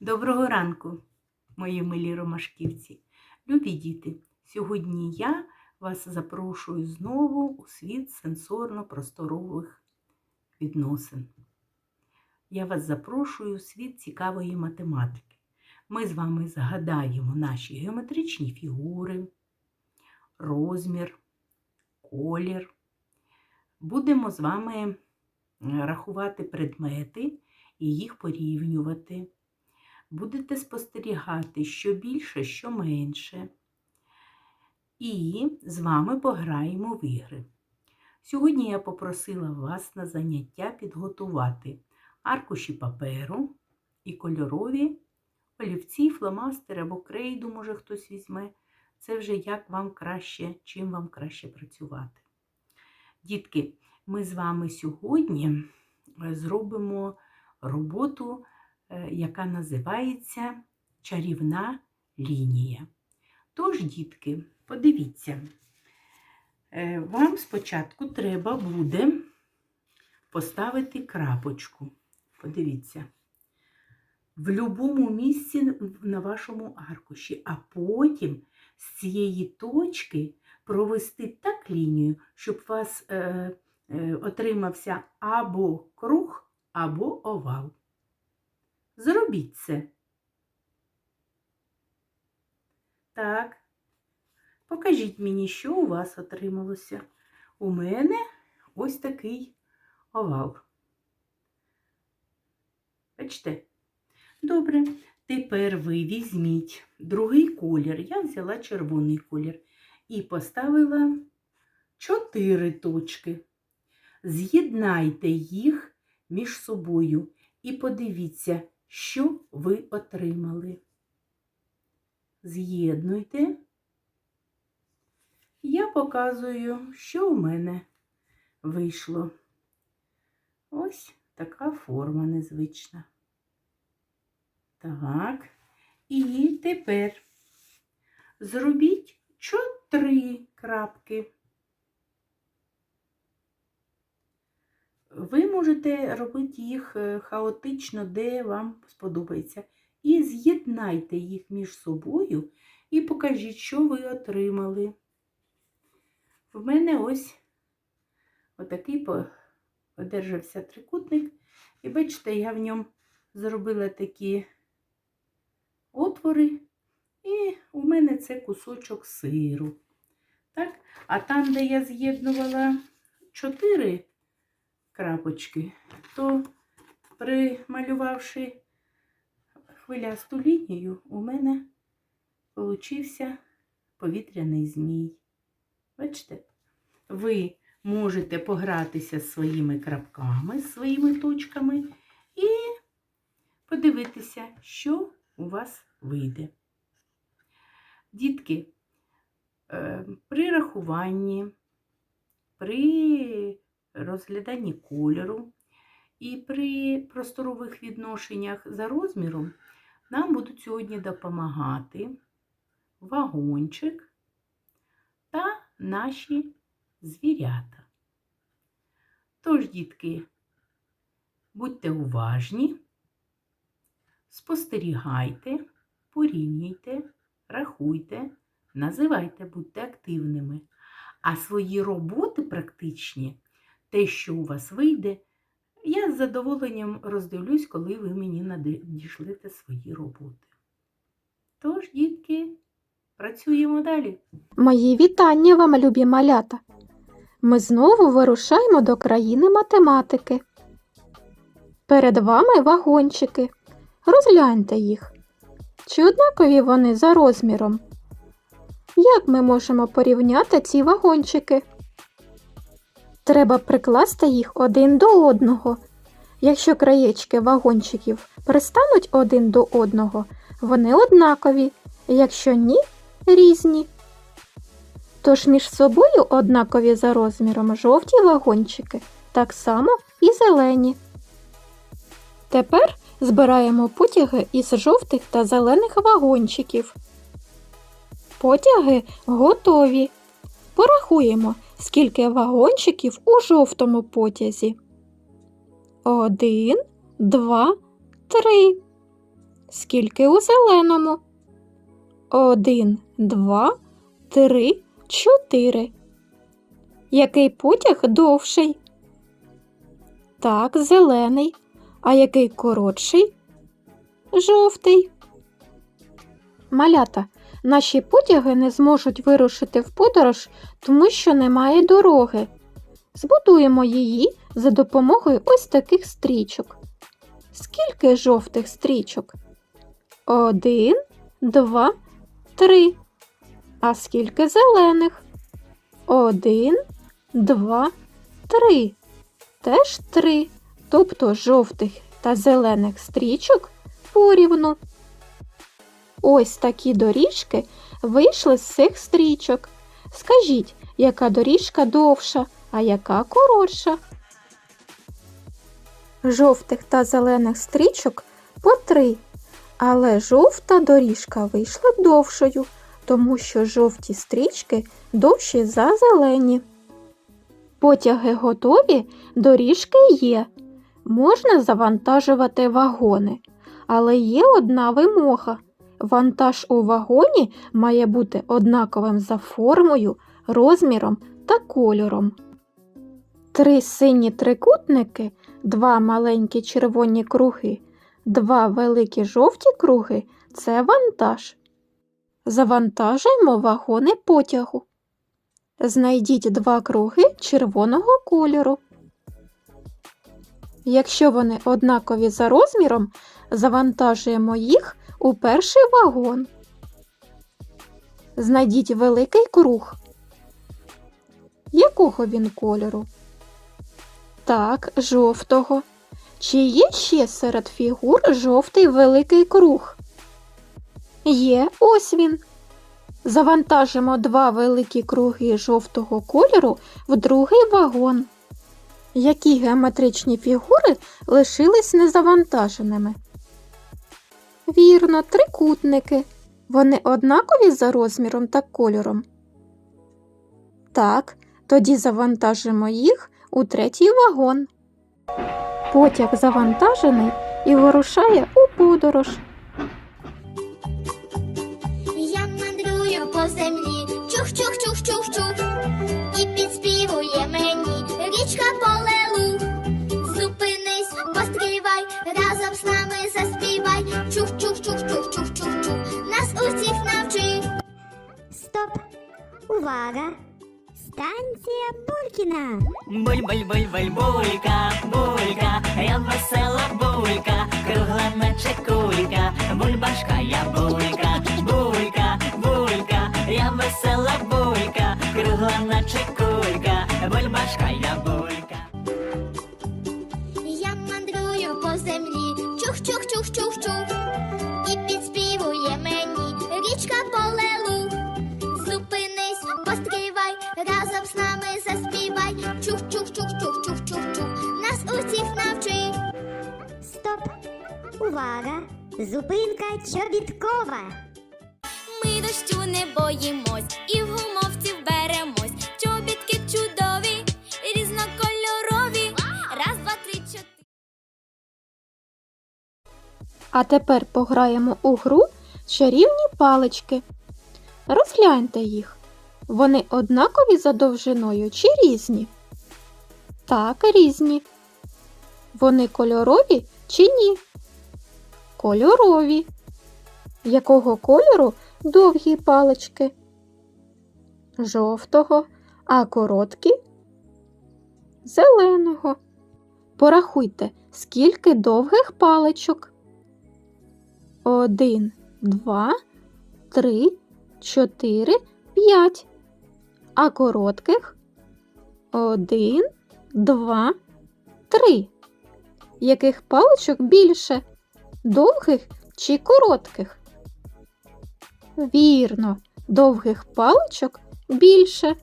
Доброго ранку, мої милі ромашківці. Любі діти, сьогодні я вас запрошую знову у світ сенсорно-просторових відносин. Я вас запрошую у світ цікавої математики. Ми з вами згадаємо наші геометричні фігури, розмір, колір. Будемо з вами рахувати предмети і їх порівнювати будете спостерігати, що більше, що менше. І з вами пограємо в ігри. Сьогодні я попросила вас на заняття підготувати аркуші паперу і кольорові олівці, фломастери або крейду, може хтось візьме. Це вже як вам краще, чим вам краще працювати. Дітки, ми з вами сьогодні зробимо роботу Е, яка називається чарівна лінія. Тож, дітки, подивіться, е, вам спочатку треба буде поставити крапочку. Подивіться, в будь-якому місці на вашому аркуші, а потім з цієї точки провести так лінію, щоб у вас е, е, отримався або круг, або овал. Зробіть це. Так. Покажіть мені, що у вас отрималося. У мене ось такий овал. Бачите? Добре. Тепер ви візьміть другий колір. Я взяла червоний колір і поставила чотири точки. З'єднайте їх між собою і подивіться, що ви отримали. З'єднуйте. Я показую, що у мене вийшло. Ось така форма незвична. Так, і тепер зробіть чотири крапки. Ви можете робити їх е, хаотично, де вам сподобається. І з'єднайте їх між собою і покажіть, що ви отримали. В мене ось отакий одержався трикутник. І бачите, я в ньому зробила такі отвори, і у мене це кусочок сиру. Так? А там, де я з'єднувала чотири крапочки, то прималювавши хвилясту лінію, у мене получився повітряний змій. Бачите? Ви можете погратися з своїми крапками, своїми точками і подивитися, що у вас вийде. Дітки, е, при рахуванні, при розгляданні кольору. І при просторових відношеннях за розміром нам будуть сьогодні допомагати вагончик та наші звірята. Тож, дітки, будьте уважні, спостерігайте, порівнюйте, рахуйте, називайте, будьте активними. А свої роботи практичні те, що у вас вийде, я з задоволенням роздивлюсь, коли ви мені надішлете свої роботи. Тож, дітки, працюємо далі. Мої вітання вам, любі малята. Ми знову вирушаємо до країни математики. Перед вами вагончики. Розгляньте їх. Чи однакові вони за розміром? Як ми можемо порівняти ці вагончики? Треба прикласти їх один до одного. Якщо краєчки вагончиків пристануть один до одного, вони однакові, якщо ні, різні. Тож між собою однакові за розміром жовті вагончики, так само і зелені. Тепер збираємо потяги із жовтих та зелених вагончиків. Потяги готові. Порахуємо, скільки вагончиків у жовтому потязі. Один, два, три. Скільки у зеленому? Один, два, три, чотири. Який потяг довший? Так, зелений. А який коротший? Жовтий. Малята, наші потяги не зможуть вирушити в подорож, тому що немає дороги. Збудуємо її за допомогою ось таких стрічок. Скільки жовтих стрічок? Один, два, три. А скільки зелених? Один, два, три. Теж три. Тобто жовтих та зелених стрічок порівну. Ось такі доріжки вийшли з цих стрічок. Скажіть, яка доріжка довша, а яка коротша? Жовтих та зелених стрічок по три, але жовта доріжка вийшла довшою, тому що жовті стрічки довші за зелені. Потяги готові, доріжки є. Можна завантажувати вагони, але є одна вимога. Вантаж у вагоні має бути однаковим за формою, розміром та кольором. Три сині трикутники, два маленькі червоні круги, два великі жовті круги це вантаж. Завантажуємо вагони потягу. Знайдіть два круги червоного кольору. Якщо вони однакові за розміром, завантажуємо їх у перший вагон. Знайдіть великий круг. Якого він кольору? Так, жовтого. Чи є ще серед фігур жовтий великий круг? Є, ось він. Завантажимо два великі круги жовтого кольору в другий вагон. Які геометричні фігури лишились незавантаженими? Вірно, трикутники. Вони однакові за розміром та кольором. Так, тоді завантажимо їх у третій вагон. Потяг завантажений і вирушає у подорож. Я мандрую по землі, чух-чух-чух-чух-чух, і Стоп! Увага! Станція Булькіна! Буль-буль-буль-буль, булька, булька, я весела булька, кругла наче кулька, бульбашка я булька, булька, булька, я весела булька, кругла наче кулька, бульбашка я булька. Я мандрую по землі, чух-чух-чух-чух-чух, Увага! Зупинка чобіткова! Ми дощу не боїмось і в гумовці вберемось. Чобітки чудові, різнокольорові. Раз, два, три, чотири. А тепер пограємо у гру чарівні палички. Розгляньте їх. Вони однакові за довжиною чи різні? Так, різні. Вони кольорові чи ні? Кольорові. Якого кольору довгі палички? Жовтого, а короткі? Зеленого. Порахуйте, скільки довгих паличок. Один, два, три, чотири, п'ять. А коротких один, два, три. Яких паличок більше? Довгих чи коротких? Вірно, довгих паличок більше.